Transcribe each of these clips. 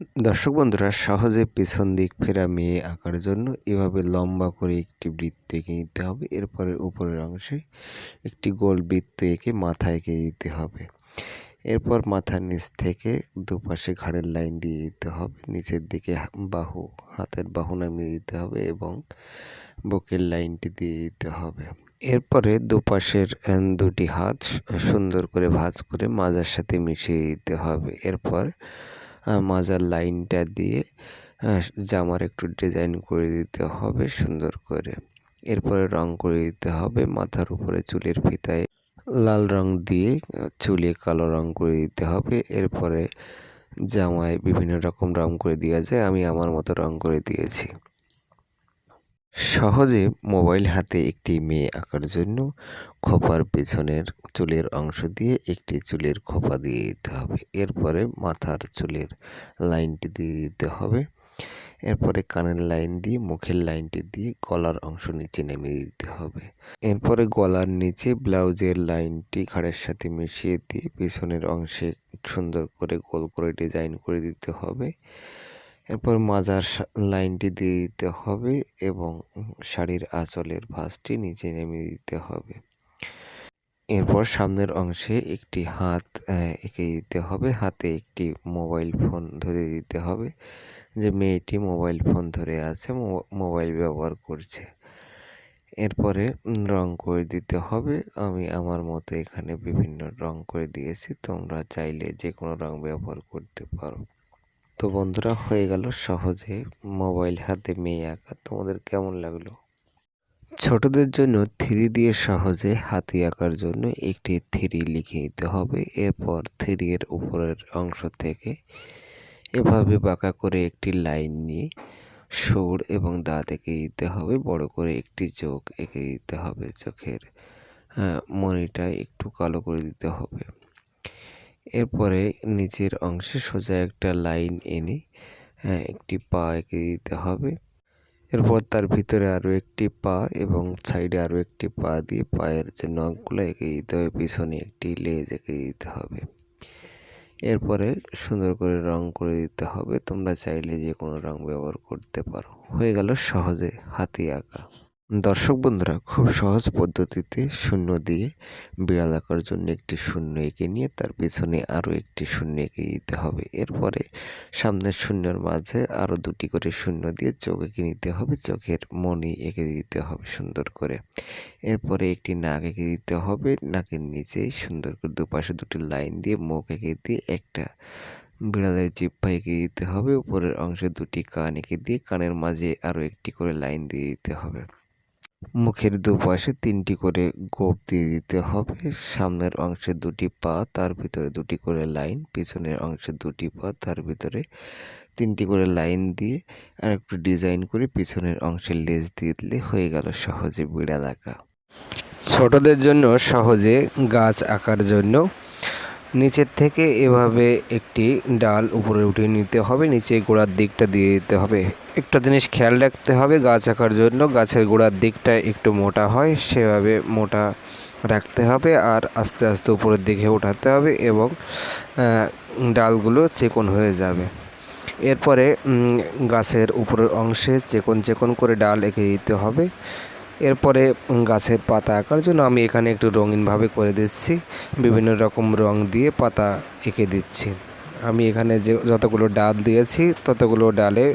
দর্শক বন্ধুরা, সহজে পেছন দিক ফেরা মেয়ে আঁকার জন্য এভাবে লম্বা করে একটি বৃত্ত এঁকে নিতে হবে। এরপরে উপরের অংশে একটি গোল বৃত্ত এঁকে মাথা এঁকে দিতে হবে। এরপর মাথার নিচ থেকে দুপাশে ঘাড়ের লাইন দিয়ে দিতে হবে। নিচের দিকে বাহু, হাতের বাহু নামিয়ে দিতে হবে এবং বুকের লাইনটি দিয়ে দিতে হবে। এরপরে দুপাশের দুটি হাত সুন্দর করে ভাঁজ করে মাজার সাথে মিশিয়ে দিতে হবে। এরপর মাজার লাইনটা দিয়ে জামার একটু ডিজাইন করে দিতে হবে সুন্দর করে। এরপরে রং করে দিতে হবে, মাথার উপরে চুলের ফিতায় লাল রং দিয়ে চুলে কালো রং করে দিতে হবে। এরপরে জামায় বিভিন্ন রকম রং করে দেওয়া যায়, আমি আমার মতো রং করে দিয়েছি। সহজে মোবাইল হাতে একটি মেয়ে আঁকার জন্য খোপার পেছনের চুলের অংশ দিয়ে একটি চুলের খোপা দিয়ে দিতে হবে। এরপরে মাথার চুলের লাইনটি দিয়ে দিতে হবে। এরপরে কানের লাইন দিয়ে, মুখের লাইনটি দিয়ে গলার অংশ নিচে নেমে দিতে হবে। এরপরে গলার নিচে ব্লাউজের লাইনটি ঘাড়ের সাথে মিশিয়ে দিয়ে পেছনের অংশে সুন্দর করে গোল করে ডিজাইন করে দিতে হবে। এরপর মাজার লাইনটি দিয়ে দিতে হবে এবং শাড়ির আঁচলের ভাঁজটি নিচে নেমে দিতে হবে। এরপর সামনের অংশে একটি হাত এঁকে দিতে হবে। হাতে একটি মোবাইল ফোন ধরে দিতে হবে। যে মেয়েটি মোবাইল ফোন ধরে আছে মোবাইল ব্যবহার করছে। এরপরে রং করে দিতে হবে। আমি আমার মতো এখানে বিভিন্ন রং করে দিয়েছি। তোমরা চাইলে যে কোনো রং ব্যবহার করতে পারো। তো বন্ধুরা, হয়ে গেল সহজে মোবাইল হাতে মেয়ে আঁকা তোমাদের কেমন লাগল? ছোটদের জন্য থ্রি দিয়ে সহজে হাতি আঁকার জন্য একটি থ্রি লিখে নিতে হবে। এরপর থ্রি এর উপরের অংশ থেকে এভাবে বাঁকা করে একটি লাইন নিয়ে সুর এবং দাঁত এঁকে দিতে হবে। বড় করে একটি চোখ এঁকে দিতে হবে। চোখের মনিটা একটু কালো করে দিতে হবে। এরপরে নিচের অংশে সোজা একটা লাইন এনে হ্যাঁ একটি পা এঁকে দিতে হবে। এরপর তার ভিতরে আরও একটি পা এবং সাইডে আরও একটি পা দিয়ে পায়ের যে নখগুলো এঁকে দিতে হবে, পিছনে একটি লেজ এঁকে দিতে হবে। এরপরে সুন্দর করে রং করে দিতে হবে। তোমরা চাইলে যে কোনো রং ব্যবহার করতে পারো। হয়ে গেল সহজে হাতি আঁকা। দর্শক বন্ধুরা, খুব সহজ পদ্ধতিতে শূন্য দিয়ে বিড়াল আঁকার জন্য একটি শূন্য এঁকে নিয়ে তার পিছনে আরও একটি শূন্য এঁকে দিতে হবে। এরপরে সামনের শূন্যর মাঝে আরও দুটি করে শূন্য দিয়ে চোখ এঁকে নিতে হবে, চোখের মনি এঁকে দিতে হবে সুন্দর করে। এরপরে একটি নাক এঁকে দিতে হবে, নাকের নিচে সুন্দর করে দুপাশে দুটি লাইন দিয়ে মুখ এঁকে দিয়ে একটা বিড়ালের জিব্বা এঁকে দিতে হবে, উপরের অংশে দুটি কান এঁকে দিয়ে কানের মাঝে আরও একটি করে লাইন দিয়ে দিতে হবে। মুখের দুপাশে তিনটি করে গোপ দিয়ে দিতে হবে। সামনের অংশে দুটি পা, তার ভিতরে দুটি করে লাইন, পিছনের অংশে দুটি পা, তার ভিতরে তিনটি করে লাইন দিয়ে আর একটু ডিজাইন করে পিছনের অংশে লেজ দিয়ে দিলে হয়ে গেল সহজে বিড়াল আঁকা। ছোটদের জন্য সহজে গাছ আঁকার জন্য নিচের থেকে এভাবে একটি ডাল উপরে উঠিয়ে নিতে হবে, নিচে গোড়ার দিকটা দিয়ে দিতে হবে। একটা জিনিস খেয়াল রাখতে হবে, গাছ আঁকার জন্য। গাছের গোড়ার দিকটা একটু মোটা হয়, সেভাবে মোটা রাখতে হবে আর আস্তে আস্তে উপরের দিকে উঠাতে হবে এবং ডালগুলো চেকন হয়ে যাবে। এরপরে গাছের উপরের অংশে চেকন চেকন করে ডাল এঁকে দিতে হবে। এরপরে গাছের পাতা আঁকার জন্য আমি এখানে একটু রঙিনভাবে করে দিচ্ছি। বিভিন্ন রকম রং দিয়ে পাতা এঁকে দিচ্ছি। আমি এখানে যে যতগুলো ডাল দিয়েছি, ততগুলো ডালে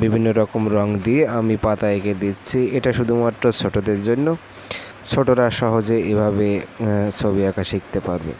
বিভিন্ন রকম রং দিয়ে আমি পাতা এঁকে দিচ্ছি। এটা শুধুমাত্র ছোটদের জন্য। ছোটরা সহজে এভাবে ছবি আঁকা শিখতে পারবে।